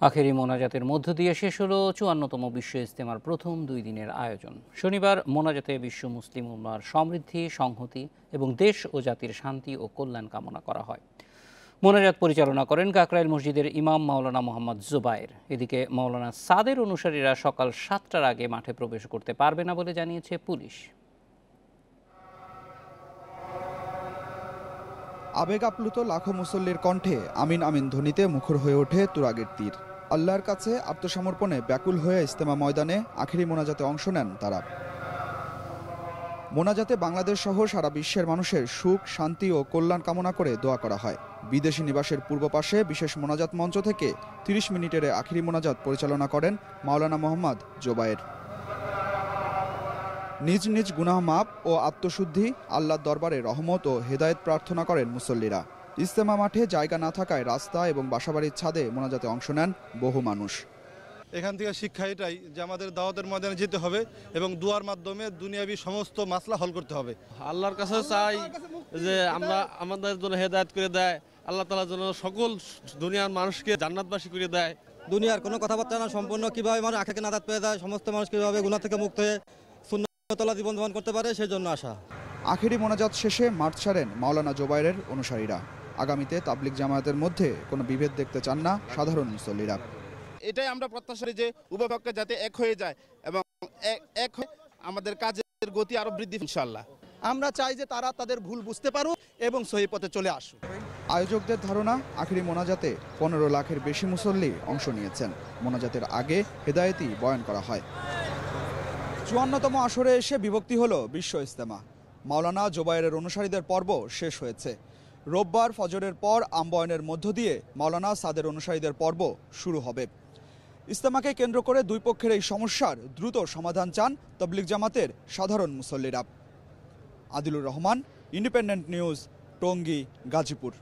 আখেরি মোনাজাতের মধ্য দিয়ে শেষ হলো চুয়ান্নতম বিশ্ব ইজতেমার প্রথম দুই দিনের আয়োজন। শনিবার মোনাজাতে বিশ্ব মুসলিম উম্মার সমৃদ্ধি, সংহতি এবং দেশ ও জাতির শান্তি ও কল্যাণ কামনা করা হয়। মোনাজাত পরিচালনা করেন কাকরাইল মসজিদের ইমাম মাওলানা মোহাম্মদ জুবায়ের এদিকে মাওলানা সাদের অনুসারীরা সকাল সাতটার আগে মাঠে প্রবেশ করতে পারবে না বলে জানিয়েছে পুলিশ। আবেগ আপ্লুত লাখো মুসল্লির কণ্ঠে আমিন আমিন ধ্বনিতে মুখর হয়ে ওঠে তুরাগের তীর। আল্লাহর কাছে আত্মসমর্পণে ব্যাকুল হয়ে ইস্তেমা ময়দানে আখেরি মোনাজাতে অংশ নেন তারা। মোনাজাতে বাংলাদেশ সহ সারা বিশ্বের মানুষের সুখ, শান্তি ও কল্যাণ কামনা করে দোয়া করা হয়। বিদেশি নিবাসের পূর্ব পাশে বিশেষ মোনাজাত মঞ্চ থেকে তিরিশ মিনিটের এ আখিরি মোনাজাত পরিচালনা করেন মাওলানা মোহাম্মদ জোবায়ের। নিজ নিজ গুনাহ মাপ ও আত্মশুদ্ধি আল্লাহর দরবারে রহমত ও হেদায়েত প্রার্থনা করেন মুসল্লিরা। ইস্তেমা মাঠে জায়গা না থাকায় রাস্তা এবং বাসাবাড়ির ছাদে মোনাজাতে অংশ নেন বহু মানুষ। এখান থেকে শিক্ষা এটাই যে আমাদের দাওয়াতের ময়দানে যেতে হবে এবং দুয়ার মাধ্যমে দুনিয়াবি সমস্ত মাসলা হল করতে হবে। আল্লাহর কাছে চাই যে আমরা আমাদের জন্য হেদায়েত করে দেয় আল্লাহ তালা যেন সকল দুনিয়ার মানুষকে জান্নাতবাসী করে দেয়। দুনিয়ার কোনো কথাবার্তা না সম্পূর্ণ কীভাবে মানুষ আখেরকে নাদাত পেয়ে যায় সমস্ত মানুষ কীভাবে গুণা থেকে মুক্ত হয়ে শূন্যতলা জীবন যাপন করতে পারে সেই জন্য আসা। আখেরি মোনাজাত শেষে মাঠ ছাড়েন মাওলানা জোবায়ের অনুসারীরা। আগামীতে তাবলিক জামায়াতের মধ্যে কোনো বিভেদ দেখতে চান না সাধারণ মুসল্লিরা। এটাই আমরা প্রত্যাশা যে উভয় যাতে এক হয়ে যায় এবং এক- হয়ে আমাদের কাজের গতি আরও বৃদ্ধি ইনশাল্লাহ আমরা চাই যে তারা তাদের ভুল বুঝতে পারুক এবং সহি পথে চলে আসুক। আয়োজকদের ধারণা আখেরি মোনাজাতে পনেরো লাখের বেশি মুসল্লি অংশ নিয়েছেন। মোনাজাতের আগে হেদায়েতি বয়ান করা হয়। চুয়ান্নতম আসরে এসে বিভক্তি হলো বিশ্ব ইস্তেমা মাওলানা জোবায়ের অনুসারীদের পর্ব শেষ হয়েছে। রোববার ফজরের পর আম্বয়নের মধ্য দিয়ে মাওলানা সাদের অনুসারীদের পর্ব শুরু হবে। ইস্তেমাকে কেন্দ্র করে দুই পক্ষের এই সমস্যার দ্রুত সমাধান চান তবলিক জামাতের সাধারণ মুসল্লিরা। Adilur Rahman, Independent News, Tongi, Gazipur.